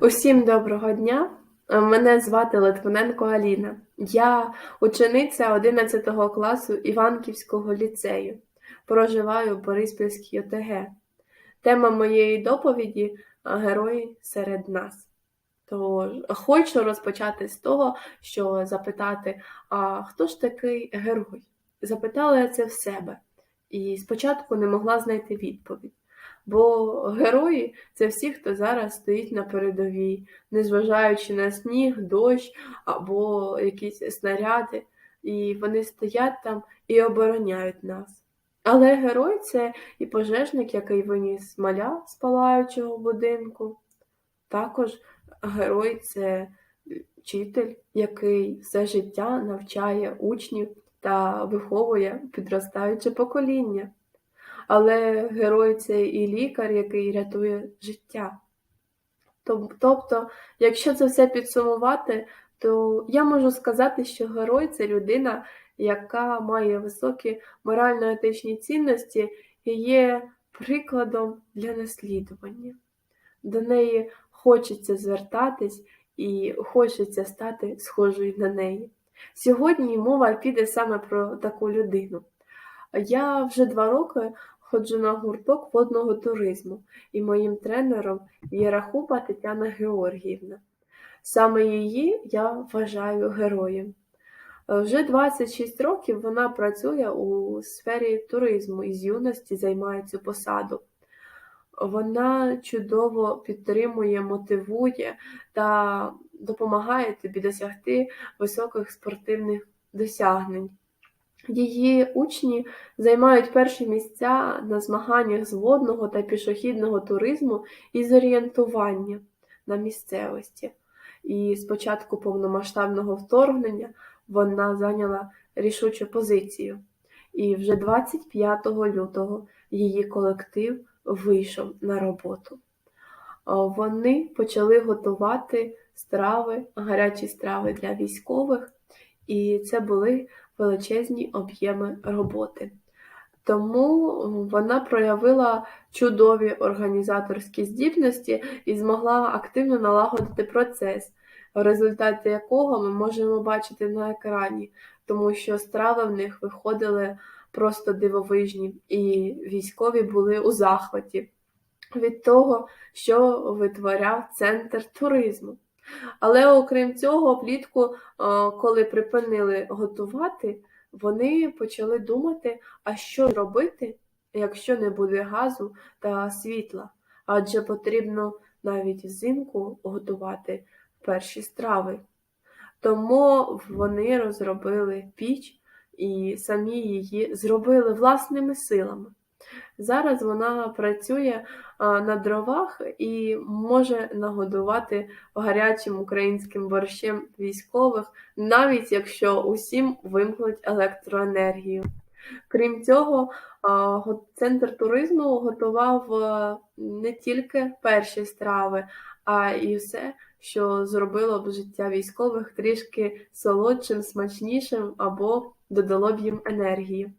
Усім доброго дня! Мене звати Литвиненко Аліна. Я учениця 11 класу Іванківського ліцею. Проживаю в Бориспільській ОТГ. Тема моєї доповіді Герої серед нас. Тож хочу розпочати з того, що запитати, а хто ж такий герой? Запитала я це в себе і спочатку не могла знайти відповідь. Бо герої це всі, хто зараз стоїть на передовій, незважаючи на сніг, дощ або якісь снаряди, і вони стоять там і обороняють нас. Але герой це і пожежник, який виніс маля з палаючого будинку. Також герой це вчитель, який все життя навчає учнів та виховує підростаюче покоління. Але герой це і лікар, який рятує життя. Тобто, якщо це все підсумувати, то я можу сказати, що герой це людина, яка має високі морально-етичні цінності і є прикладом для наслідування. До неї хочеться звертатись і хочеться стати схожою на неї. Сьогодні мова піде саме про таку людину. Я вже два роки ходжу на гурток водного туризму, і моїм тренером є Рахуба Тетяна Георгіївна. Саме її я вважаю героєм. Вже 26 років вона працює у сфері туризму і з юності займає цю посаду. Вона чудово підтримує, мотивує та допомагає тобі досягти високих спортивних досягнень. Її учні займають перші місця на змаганнях з водного та пішохідного туризму і з орієнтування на місцевості. І з початку повномасштабного вторгнення вона зайняла рішучу позицію. І вже 25 лютого її колектив вийшов на роботу. Вони почали готувати страви, гарячі страви для військових, і це були величезні об'єми роботи. Тому вона проявила чудові організаторські здібності і змогла активно налагодити процес, результати якого ми можемо бачити на екрані, тому що страви в них виходили просто дивовижні, і військові були у захваті від того, що витворяв центр туризму. Але окрім цього, влітку, коли припинили готувати, вони почали думати, а що робити, якщо не буде газу та світла, адже потрібно навіть взимку готувати перші страви. Тому вони розробили піч і самі її зробили власними силами. Зараз вона працює на дровах і може нагодувати гарячим українським борщем військових, навіть якщо усім вимкнуть електроенергію. Крім цього, центр туризму готував не тільки перші страви, а і все, що зробило б життя військових трішки солодшим, смачнішим або додало б їм енергії.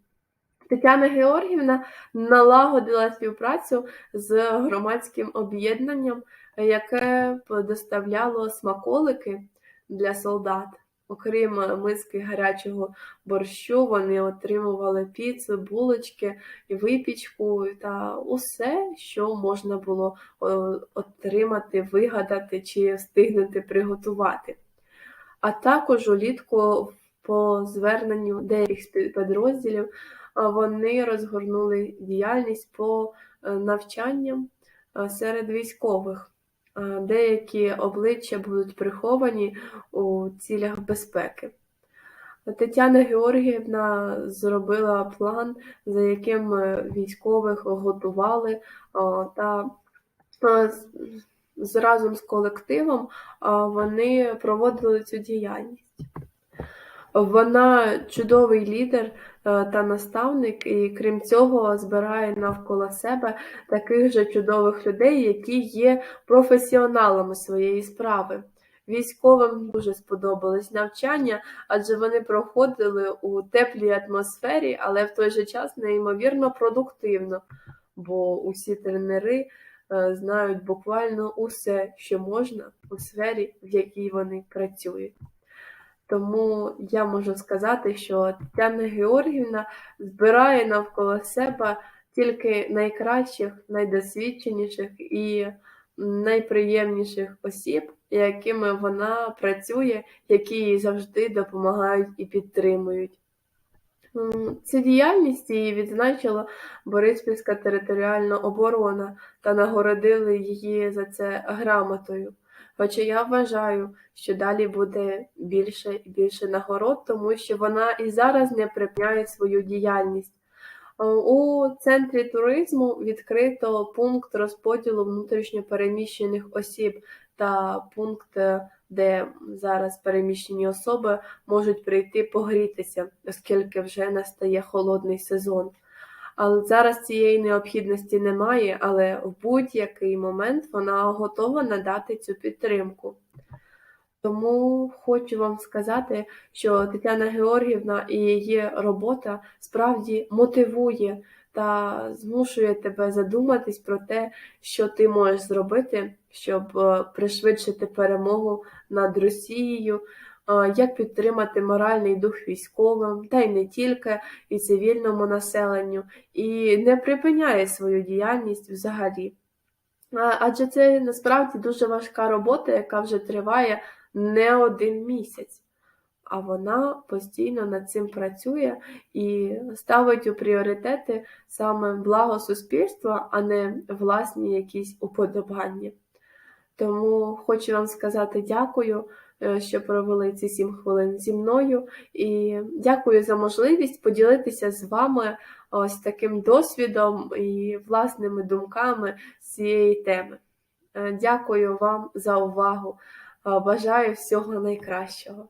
Тетяна Георгівна налагодила співпрацю з громадським об'єднанням, яке доставляло смаколики для солдат. Окрім миски гарячого борщу, вони отримували піцу, булочки, випічку та усе, що можна було отримати, вигадати чи встигнути приготувати. А також улітку по зверненню деяких підрозділів вони розгорнули діяльність по е, навчанням е, серед військових. Е, деякі обличчя будуть приховані у цілях безпеки. Тетяна Георгіївна зробила план, за яким військових готували та разом з колективом вони проводили цю діяльність. Вона чудовий лідер та наставник, і крім цього, збирає навколо себе таких же чудових людей, які є професіоналами своєї справи. Військовим дуже сподобалось навчання, адже вони проходили у теплій атмосфері, але в той же час неймовірно продуктивно, бо усі тренери е, знають буквально усе, що можна у сфері, в якій вони працюють. Тому я можу сказати, що Тетяна Георгівна збирає навколо себе тільки найкращих, найдосвідченіших і найприємніших осіб, якими вона працює, які їй завжди допомагають і підтримують. Цю діяльність її відзначила Бориспільська територіальна оборона та нагородили її за це грамотою. Хоча я вважаю, що далі буде більше і більше нагород, тому що вона і зараз не припиняє свою діяльність. Е, У центрі туризму відкрито пункт розподілу внутрішньопереміщених осіб та пункт, е, де зараз переміщені особи можуть прийти погрітися, оскільки вже настає холодний сезон. Але зараз цієї необхідності немає, але в будь-який момент вона готова надати цю підтримку. Тому хочу вам сказати, що Тетяна Георгівна і її робота справді мотивує та змушує тебе задуматись про те, що ти можеш зробити, щоб е, пришвидшити перемогу над Росією, як підтримати моральний дух військовим, та й не тільки, і цивільному населенню, і не припиняє свою діяльність взагалі. Адже це насправді дуже важка робота, яка вже триває не один місяць, а вона постійно над цим працює і ставить у пріоритети саме благо суспільства, а не власні якісь уподобання. Тому хочу вам сказати дякую, що провели ці сім хвилин зі мною, і дякую за можливість поділитися з вами ось таким досвідом і власними думками з цієї теми. Е, Дякую вам за увагу. Е, Бажаю всього найкращого.